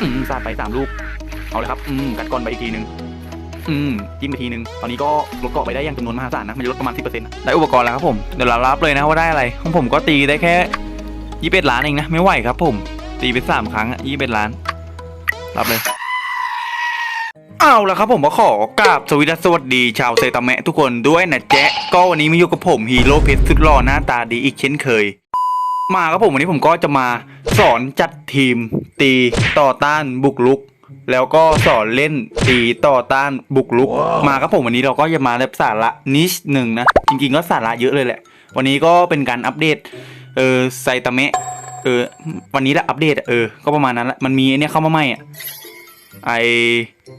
อืมสาดไปสามลูก เอาเลยครับ อืม กัดก้อนไปอีกทีหนึ่งอืมจิ้มไปทีหนึ่งตอนนี้ก็ลดเกาะไปได้อย่างจำนวนมหาศาลนะ มันจะลดประมาณ10%นะได้อุปกรณ์แล้วครับผม เดี๋ยวเรารับเลยนะว่าได้อะไร ของผมก็ตีได้แค่ยี่สิบล้านเองนะ ไม่ไหวครับผม ตีไปสามครั้งยี่สิบล้าน รับเลยเอาละครับผมก็ขอกราบสวิดัสวัสดี ชาวเซตามะทุกคนด้วยนะแจ๊ะก็วันนี้มาอยู่กับผมฮีโร่เพชรสุดหล่อหน้าตาดีอีกเช่นเคย มาครับผมวันนี้ผมก็จะมาสอนจัดทีม ตีต่อต้านบุกลุก แล้วก็สอนเล่นตีต่อต้านบุกลุก มาครับผมวันนี้เราก็จะมาแบบสาระนิดหนึ่งนะ จริงๆก็สาระเยอะเลยแหละ วันนี้ก็เป็นการอัปเดตเออไซตามะเออวันนี้แหละอัปเดตอะเออก็ประมาณนั้นแหละมันมีไอ้เนี่ยเข้ามาใหม่อะไอ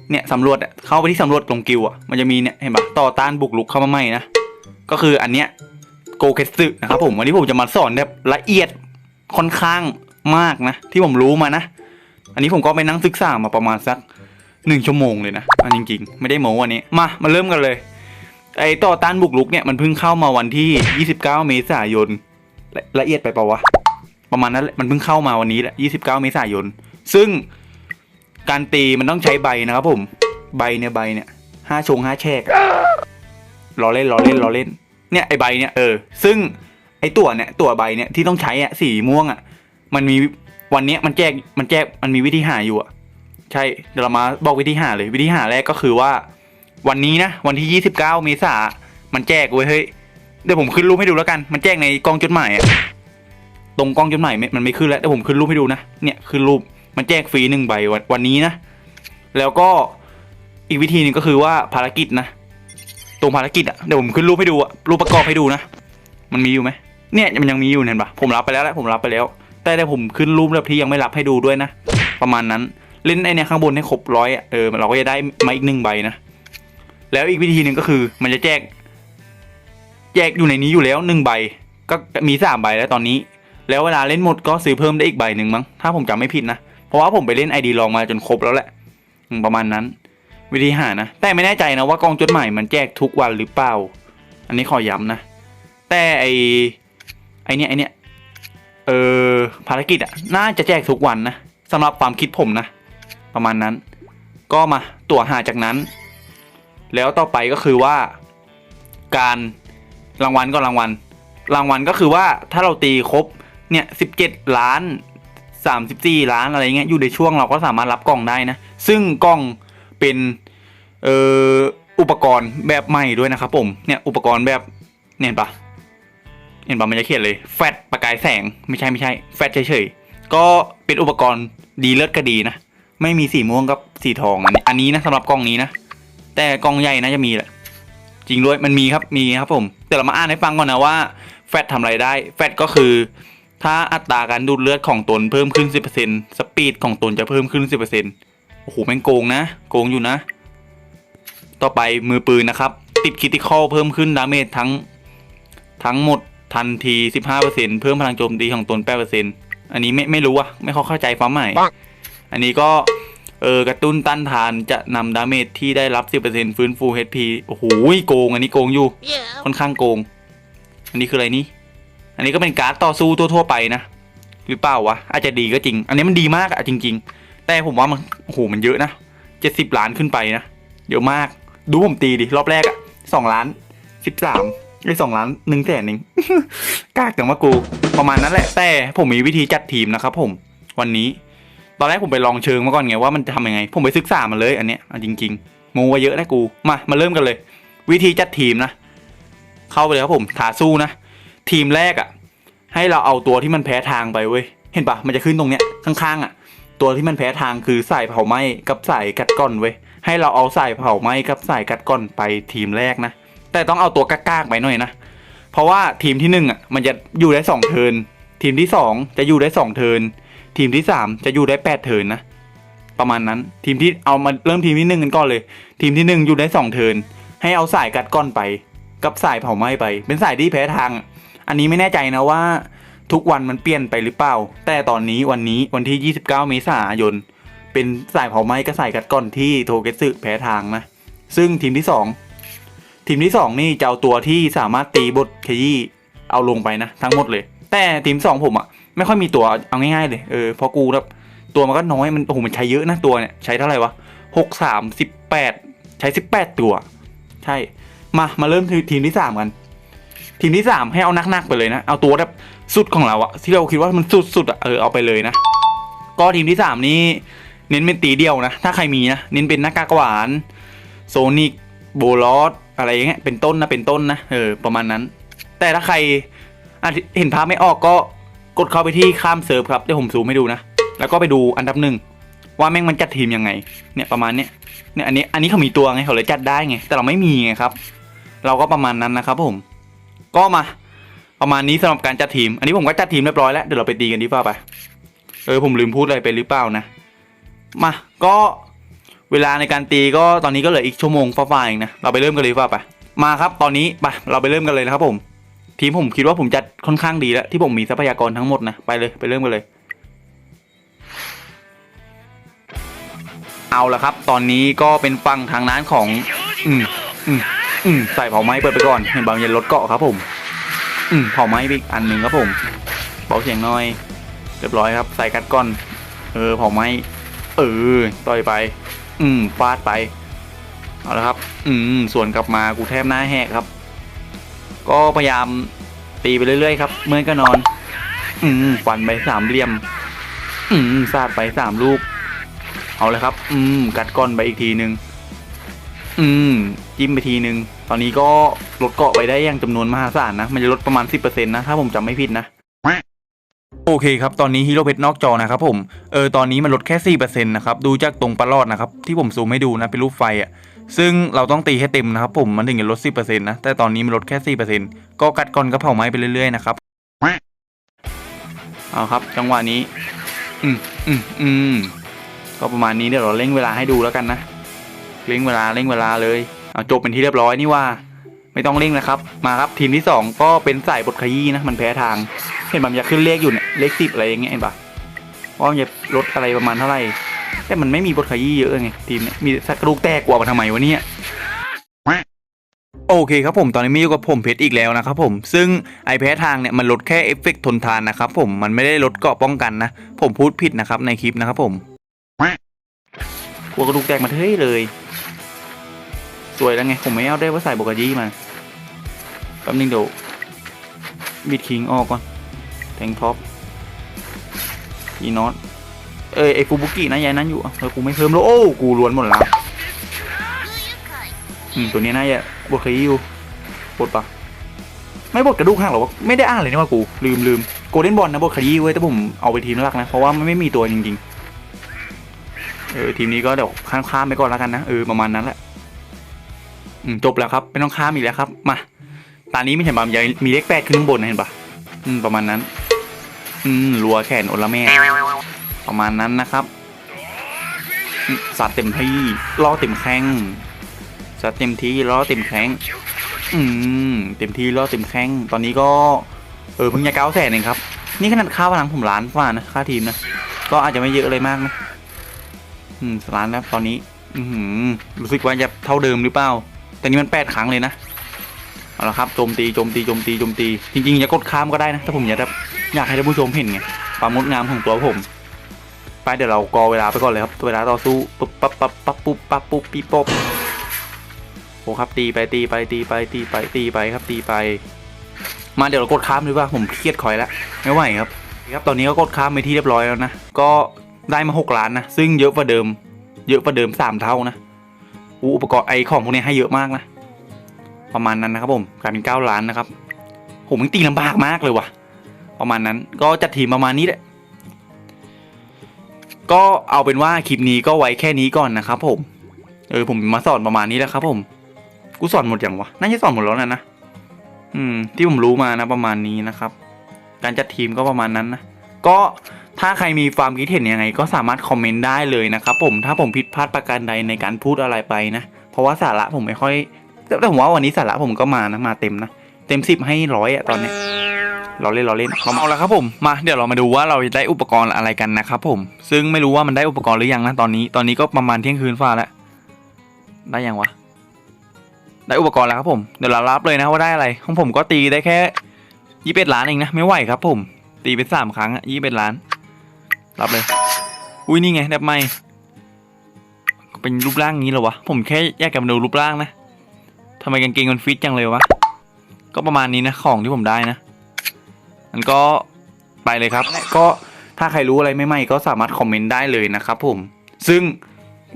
เนี่ยสำรวจอะเข้าไปที่สำรวจตรงกิวอะมันจะมีเนี่ยเห็นปะต่อต้านบุกลุกเข้ามาใหม่นะก็คืออันเนี้ยโกเคสึนะครับผมวันนี้ผมจะมาสอนแบบละเอียดค่อนข้าง มากนะ ที่ผมรู้มานะ อันนี้ผมก็ไปนั่งศึกษามาประมาณสักหนึ่งชั่วโมงเลยนะอันจริง ๆ ไม่ได้โม้วันนี้มามาเริ่มกันเลยไอ้ต่อต้านบุกลุกเนี่ยมันเพิ่งเข้ามาวันที่ 29 เมษายนละละเอียดไปเปล่าวะประมาณนั้นมันเพิ่งเข้ามาวันนี้แหละ 29 เมษายน ซึ่งการตีมันต้องใช้ใบนะครับผม ใบเนี่ยใบเนี่ยห้าชงห้าแฉกอะล้อเล่นล้อเล่นล้อเล่น เนี่ยไอใบเนี่ยเออซึ่งไอตัวเนี่ยตัวใบเนี่ยที่ต้องใช้อะสีม่วงอะ มันมีวันนี้มันแจกมันแจกมันมีวิธีหาอยู่อะใช่เดี๋ยวเรามาบอกวิธีหาเลยวิธีหาแรกก็คือว่า วันนี้นะวันที่ 29เมษามันแจกเว้ยเฮ้ยเดี๋ยวผมขึ้นรูปให้ดูแล้วกัน มันแจกในกล้องจดหมายอะตรงกล้องจดหมายม่มันไม่ขึ้นแล้วเดี๋ยวผมขึ้นรูปให้ดูนะเนี่ยขึ้นรูปมันแจกฟรีหนึ่งใบวันวันนี้นะ แล้วก็อีกวิธีหนึ่งก็คือว่าภารกิจนะตรงภารกิจอะเดี๋ยวผมขึ้นรูปให้ดูอะรูปประกอบให้ดูนะ มันมีอยู่ไหมเนี่ยมันยังมีอยู่เห็นปะผมรับไปแล้วแหละผมรับไปแล้ว แต่แต่ผมขึ้นรูปแบบที่ยังไม่รับให้ดูด้วยนะ ประมาณนั้นเล่นไอเนี่ยข้างบนให้ครบร้อยอะเออเราก็จะได้มาอีกหนึ่งใบนะแล้วอีกวิธีหนึ่งก็คือมันจะแจก แจกอยู่ในนี้อยู่แล้วหนึ่งใบ ก็มีสามใบแล้วตอนนี้ แล้วเวลาเล่นหมดก็ซื้อเพิ่มได้อีกใบหนึ่งมั้งถ้าผมจำไม่ผิดนะเพราะว่าผมไปเล่นไอดีลองมาจนครบแล้วแหละประมาณนั้น วิธีหานะแต่ไม่แน่ใจนะว่ากองจดหมายมันแจกทุกวันหรือเปล่า อันนี้ขอย้ำนะแต่ไอไอเนี้ยไอเนี้ย เออภารกิจอะน่าจะแจกทุกวันนะสำหรับความคิดผมนะ ประมาณนั้น ก็มาตัวหาจากนั้น แล้วต่อไปก็คือว่า การรางวัลก็รางวัล รางวัลก็คือว่าถ้าเราตีครบเนี่ยสิบเจ็ดล้านสามสิบสี่ล้านอะไรเงี้ยอยู่ในช่วงเราก็สามารถรับกล่องได้นะ ซึ่งกล่องเป็นเอ่ออุปกรณ์แบบใหม่ด้วยนะครับผมเนี่ยอุปกรณ์แบบเนี่ยเห็นปะ เห็นป่ะมันจะเขียนเลยแฟตประกายแสงไม่ใช่ไม่ใช่ แฟตเฉยๆ ก็เป็นอุปกรณ์ดีเลิศก็ดีนะ ไม่มีสีม่วงกับสีทองอันนี้อันนี้นะสำหรับกล้องนี้นะ แต่กล้องใหญ่นะจะมีแหละจริงด้วยมันมีครับมีครับผม แต่เรามาอ่านให้ฟังก่อนนะว่าแฟตทำอะไรได้ แฟตก็คือ ถ้าอัตราการดูดเลือดของตนเพิ่มขึ้น 10%สปีดของตนจะเพิ่มขึ้น 10%โอ้โหแม่งโกงนะ โกงอยู่นะ ต่อไปมือปืนนะครับ ติดคิติคอลเพิ่มขึ้นดาเมจทั้งทั้งหมด ทันที 15%เพิ่มพลังโจมตีของตน8%อันนี้ไม่ไม่รู้อะไม่เข้าเข้าใจความหมายอันนี้ก็เออกระตุ้นต้านทานจะนำดาเมจที่ได้รับ 10%ฟื้นฟู HP โอ้โหโกง อันนี้โกงอยู่ ค่อนข้างโกง อันนี้คืออะไรนี่ อันนี้ก็เป็นการ์ดต่อสู้ทั่วๆไปนะ หรือเปล่าวะ อาจจะดีก็จริง อันนี้มันดีมากอะจริง ๆ แต่ผมว่ามันโอ้โหมันเยอะนะ70ล้านขึ้นไปนะ เยอะมาก ดูผมตีดิ รอบแรกอะ2ล้าน13 ไอ้สองล้านหนึ่งแสนเองกากจังว่ากู ประมาณนั้นแหละ แต่ผมมีวิธีจัดทีมนะครับผมวันนี้ ตอนแรกผมไปลองเชิงมาก่อนไงว่ามันจะทำยังไง ผมไปศึกษามาเลยอันเนี้ยเอาจริงๆโมว่าเยอะนะกู มามาเริ่มกันเลย วิธีจัดทีมนะ เข้าไปเลยครับผมถาสู้นะ ทีมแรกอะ่ะ ให้เราเอาตัวที่มันแพ้ทางไปเว้ยเห็นปะมันจะขึ้นตรงเนี้ยข้างๆอะ่ะ ตัวที่มันแพ้ทางคือสายเผาไหม้กับสายกัดก้อนเว้ยให้เราเอาสายเผาไหม้กับสายกัดก้อนไปทีมแรกนะ แต่ต้องเอาตัวกากๆไปหน่อยนะ เพราะว่าทีมที่หนึ่งอะมันจะอยู่ได้สองเทิน ทีมที่สองจะอยู่ได้สองเทิน ทีมที่สามจะอยู่ได้แปดเทินนะ ประมาณนั้น ทีมที่เอามาเริ่มทีมที่หนึ่งกันก่อนเลย ทีมที่หนึ่งอยู่ได้สองเทิน ให้เอาสายกัดก้อนไป กับสายเผาไหม้ไป เป็นสายที่แพ้ทาง อันนี้ไม่แน่ใจนะว่า ทุกวันมันเปลี่ยนไปหรือเปล่า แต่ตอนนี้วันนี้วันที่ 29 เมษายน เป็นสายเผาไหม้กับสายกัดก้อนที่โทเกสึแพ้ทางนะ ซึ่งทีมที่สอง ทีมที่สองนี่จะเอาตัวที่สามารถตีบทขยี้เอาลงไปนะ ทั้งหมดเลย แต่ทีมสองผมอะไม่ค่อยมีตัวเอาง่ายๆเลยเออเพราะกูแบบตัวมันก็น้อยมันโอ้โหมันใช้เยอะนะตัวเนี่ยใช้เท่าไหร่วะหกสามสิบแปดใช้สิบแปดตัว ใช่มามาเริ่มทีมที่สามกัน ทีมที่สามให้เอานักๆไปเลยนะ เอาตัวแบบสุดของเราอะที่เราคิดว่ามันสุดๆอะเออเอาไปเลยนะ ก็ทีมที่สามนี้เน้นเป็นตีเดียวนะ ถ้าใครมีนะ เน้นเป็นหน้ากากหวาน โซนิกโบลอส อะไรอย่างเงี้ยเป็นต้นนะเป็นต้นนะเออประมาณนั้น แต่ถ้าใครเห็นภาพไม่ออกก็กดเข้าไปที่ข้ามเซิร์ฟครับเดี๋ยวผมซูมให้ดูนะ แล้วก็ไปดูอันดับหนึ่งว่าแม่งมันจัดทีมยังไง เนี่ยประมาณเนี้ยเนี่ยอันนี้อันนี้เขามีตัวไงเขาเลยจัดได้ไง แต่เราไม่มีไงครับ เราก็ประมาณนั้นนะครับผม ก็มา ประมาณนี้สำหรับการจัดทีม อันนี้ผมก็จัดทีมเรียบร้อยแล้วเดี๋ยวเราไปตีกันดีกว่าไปเออผมลืมพูดอะไรไปหรือเปล่านะมาก็ เวลาในการตีก็ตอนนี้ก็เหลืออีกชั่วโมงฟ้าๆเองนะเราไปเริ่มกันเลยว่าไปมาครับตอนนี้ไปเราไปเริ่มกันเลยนะครับผม ทีมผมคิดว่าผมจัดค่อนข้างดีแล้ว ที่ผมมีทรัพยากรทั้งหมดนะไปเลยไปเริ่มกันเลย เอาละครับ ตอนนี้ก็เป็นฝั่งทางนั้นของ อืมอืมอืมใส่เผาไม้เปิดไปก่อนเห็นบางยันรถเกาะครับ ผม อืมเผาไม้อีกอันหนึ่งครับผมเบาเสียงหน่อยเรียบร้อยครับ ใส่กัดก้อน เออเผาไม้เออต่อยไป อืมฟาดไป เอาละครับ อืมส่วนกลับมากูแทบหน้าแหกครับ ก็พยายามตีไปเรื่อยๆครับ เมื่อยก็นอน อืมฟันไปสามเหลี่ยม อืมซาดไปสามลูก เอาลยครับ อืม กัดก้อนไปอีกทีหนึ่งอืม จิ้มไปทีหนึ่งตอนนี้ก็ลดเกาะไปได้อย่างจำนวนมหาศาลนะ มันจะลดประมาณ10%นะ ถ้าผมจำไม่ผิดนะ โอเคครับ ตอนนี้ฮีโร่เพชรนอกจอนะครับผม เออ ตอนนี้มันลดแค่ 4%นะครับ ดูจากตรงปลาลอดนะครับ ที่ผมซูมให้ดูนะ เป็นรูปไฟอะ ซึ่งเราต้องตีให้เต็มนะครับผม มันถึงจะลด 10%นะ แต่ตอนนี้มันลดแค่ 4%ก็กัดก้อนกระเพราไม้ไปเรื่อยๆนะครับ เอาครับ จังหวะนี้ อืมอืมอืมก็ประมาณนี้เดี๋ยวเราเร่งเวลาให้ดูแล้วกันนะ เร่งเวลา เร่งเวลาเลย เอาจบเป็นที่เรียบร้อยนี่ว่า ไม่ต้องเร่งนะครับ มาครับทีมที่สองก็เป็นสายบทขยี้นะมันแพ้ทาง เห็นมันอยากขึ้นเลขอยู่เนี่ยเลขสิบอะไรอย่างเงี้ยเห็นปะว่ามันจะลดอะไรประมาณเท่าไหร่แต่มันไม่มีบทขยี้เยอะไงทีมเนี่ยมีสักกระดูกแตกกว่ามาทำไมวะเนี่ยโอเคครับผมตอนนี้มีอยู่กับผมเพชรอีกแล้วนะครับผมซึ่งไอแพ้ทางเนี่ยมันลดแค่เอฟเฟกต์ทนทานนะครับผมมันไม่ได้ลดเกาะป้องกันนะ ผมพูดผิดนะครับในคลิปนะครับผมหัวกระดูกแตกมาเท่เลย สวยแล้วไง ผมไม่เอาได้ว่าใส่โบกายี่มาแป๊บนึงเดี๋ยวบิดคิงออกก่อน แทงท็อปอีนอตเอ้ยไอฟูบุกินะยายนั้นอยู่เออกูไม่เพิ่มแล้วโอ้กูล้วนหมดแล้วอืมตัวนี้น่าจะบทเคยอยู่บทปะไม่บทกระดูกหักหรอวะไม่ได้อ่านเลยนี่ว่ากูลืมลืมโกลเด้นบอลนะบทขยี้เว้ยแต่ผมเอาไปทีมแรกนะ เพราะว่ามันไม่มีตัวจริงๆเออทีมนี้ก็เดี๋ยวข้ามข้ามไปก่อนแล้วกันนะเออประมาณนั้นแหละ จบแล้วครับไม่ต้องข้ามอีกแล้วครับ มาตอนนี้ไม่เห็นบามยังมีเลขแปดขึ้นข้างบนเห็นปะอืมประมาณนั้น อืมรัวแขนอลละแม่ ประมาณนั้นนะครับสัตว์เต็มที่ล่อเต็มแข้งสัตว์เต็มที่ล่อเต็มแข้งอืมเต็มที่ล่อเต็มแข้งตอนนี้ก็เออเพิ่งจะเก้าแสนเองครับ นี่ขนาดค่าพลังผมล้านกว่านะค่าทีมนะก็อาจจะไม่เยอะเลยมากนะอืมล้านแล้วตอนนี้ อืรู้สึกว่าจะเท่าเดิมหรือเปล่า แต่นี่มันแปดครั้งเลยนะ เอาละครับโจมตีโจมตีโจมตีโจมตี จริงๆจะกดข้ามก็ได้นะ ถ้าผมอยากอยากให้ท่านผู้ชมเห็นไงความงดงามของตัวผมไปเดี๋ยวเรากอเวลาไปก่อนเลยครับเวลาต่อสู้ปุ๊บปั๊บปั๊บปั๊บปุ๊บปั๊บปุ๊บปีป๊บโอ้ครับตีไปตีไปตีไปตีไปตีไปครับตีไป มาเดี๋ยวเรากดข้ามดีกว่าผมเครียดคอยแล้วไม่ไหวครับครับตอนนี้ก็กดข้ามไปที่เรียบร้อยแล้วนะก็ได้มาหกล้านนะซึ่งเยอะกว่าเดิม เยอะกว่าเดิมสามเท่านะ อุปกรณ์ไอของพวกนี้ให้เยอะมากนะ ประมาณนั้นนะครับผมกลายเป็นเก้าล้านนะครับผมมันตีลำบากมากเลยว่ะ ประมาณนั้นก็จัดทีมประมาณนี้แหละก็เอาเป็นว่าคลิปนี้ก็ไว้แค่นี้ก่อนนะครับผม เออผมมาสอนประมาณนี้แหละครับ ผม กูสอนหมดอย่างวะน่าจะสอนหมดแล้วนะนะอืม ที่ผมรู้มานะประมาณนี้นะครับ การจัดทีมก็ประมาณนั้นนะก็ ถ้าใครมีความคิดเห็นยังไง ก็สามารถคอมเมนต์ได้เลยนะครับผมถ้าผมผิดพลาดประการใดในการพูดอะไรไปนะ เพราะว่าสาระผมไม่ค่อยแต่ผมว่าวันนี้สาระผมก็มานะมาเต็มนะเต็มสิบให้ร้อยอะตอนเนี้ยเราเล่นเราเล่นเอาละครับผมมาเดี๋ยวเรามาดูว่าเราได้อุปกรณ์อะไรกันนะครับผม ซึ่งไม่รู้ว่ามันได้อุปกรณ์หรือยังนะตอนนี้ ตอนนี้ก็ประมาณเที่ยงคืนฟ้าแล้วได้ยังวะได้อุปกรณ์แล้วครับผมเดี๋ยวเรารับเลยนะว่าได้อะไรของผมก็ตีได้แค่ยี่สิบล้านเองนะไม่ไหวครับผม ตีไปสามครั้งยี่สิบล้าน รับเลย อุ้ยนี่ไงแดบไม่เป็นรูปร่างนี้เหรอวะ ผมแค่อยากจะมาดูรูปร่างนะทำไมกางเกงมันฟิตจังเลยวะ ก็ประมาณนี้นะของที่ผมได้นะมันก็ไปเลยครับ ก็ถ้าใครรู้อะไรใหม่ๆก็สามารถคอมเมนต์ได้เลยนะครับผม ซึ่ง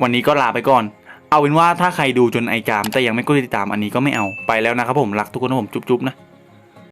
วันนี้ก็ลาไปก่อน เอาเป็นว่าถ้าใครดูจนไอกาม แต่ยังไม่กดติดตามอันนี้ก็ไม่เอาไปแล้วนะครับผมรักทุกคนนะผมจุ๊บๆนะ